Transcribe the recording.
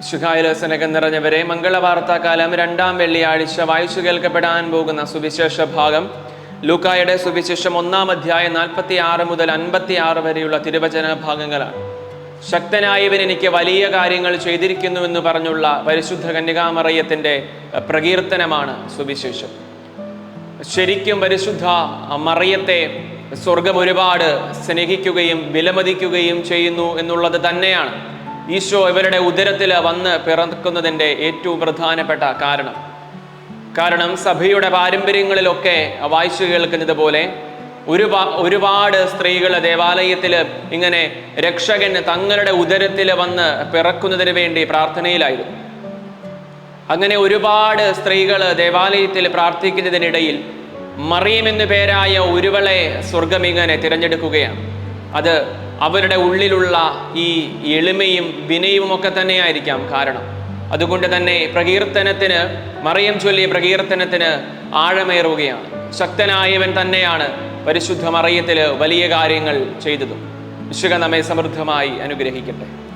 ശുഖായലസനകം നിറഞ്ഞവരെ മംഗളവാർത്താകാലം രണ്ടാം വെള്ളിയാഴ്ച വായിച്ചു കേൾക്കപ്പെടാൻ പോകുന്ന സുവിശേഷ ഭാഗം. ലൂക്കായുടെ സുവിശേഷം ഒന്നാം അധ്യായം നാൽപ്പത്തി ആറ് മുതൽ അൻപത്തി ആറ് വരെയുള്ള തിരുവചന ഭാഗങ്ങളാണ്. ശക്തനായവൻ എനിക്ക് വലിയ കാര്യങ്ങൾ ചെയ്തിരിക്കുന്നു എന്ന് പറഞ്ഞുള്ള പരിശുദ്ധ കന്യകാമറയത്തിന്റെ പ്രകീർത്തനമാണ് സുവിശേഷം. ശരിക്കും പരിശുദ്ധ മറിയത്തെ സ്വർഗം ഒരുപാട് സ്നേഹിക്കുകയും വിലമതിക്കുകയും ചെയ്യുന്നു എന്നുള്ളത് തന്നെയാണ്. ഈശോ ഇവരുടെ ഉദരത്തിൽ വന്ന് പിറക്കുന്നതിന്റെ ഏറ്റവും പ്രധാനപ്പെട്ട കാരണം. കാരണം സഭയുടെ പാരമ്പര്യങ്ങളിലൊക്കെ വായിച്ചു കേൾക്കുന്നത് പോലെ ഒരുപാ ഒരുപാട് സ്ത്രീകൾ ദേവാലയത്തിൽ ഇങ്ങനെ രക്ഷകൻ തങ്ങളുടെ ഉദരത്തിൽ വന്ന് പിറക്കുന്നതിന് വേണ്ടി പ്രാർത്ഥനയിലായിരുന്നു. അങ്ങനെ ഒരുപാട് സ്ത്രീകൾ ദേവാലയത്തിൽ പ്രാർത്ഥിക്കുന്നതിനിടയിൽ മറിയം എന്നു പേരായ ഒരുവളെ സ്വർഗം ഇങ്ങനെ തിരഞ്ഞെടുക്കുകയാണ്. അത് അവരുടെ ഉള്ളിലുള്ള ഈ എളിമയും വിനയവും ഒക്കെ തന്നെയായിരിക്കാം കാരണം. അതുകൊണ്ട് തന്നെ പ്രകീർത്തനത്തിന് മറിയം ചൊല്ലിയ പ്രകീർത്തനത്തിന് ആഴമേറുകയാണ്. ശക്തനായവൻ തന്നെയാണ് പരിശുദ്ധ മറിയത്തിൽ വലിയ കാര്യങ്ങൾ ചെയ്തതും. വിശുഖ നമ്മെ സമൃദ്ധമായി അനുഗ്രഹിക്കട്ടെ.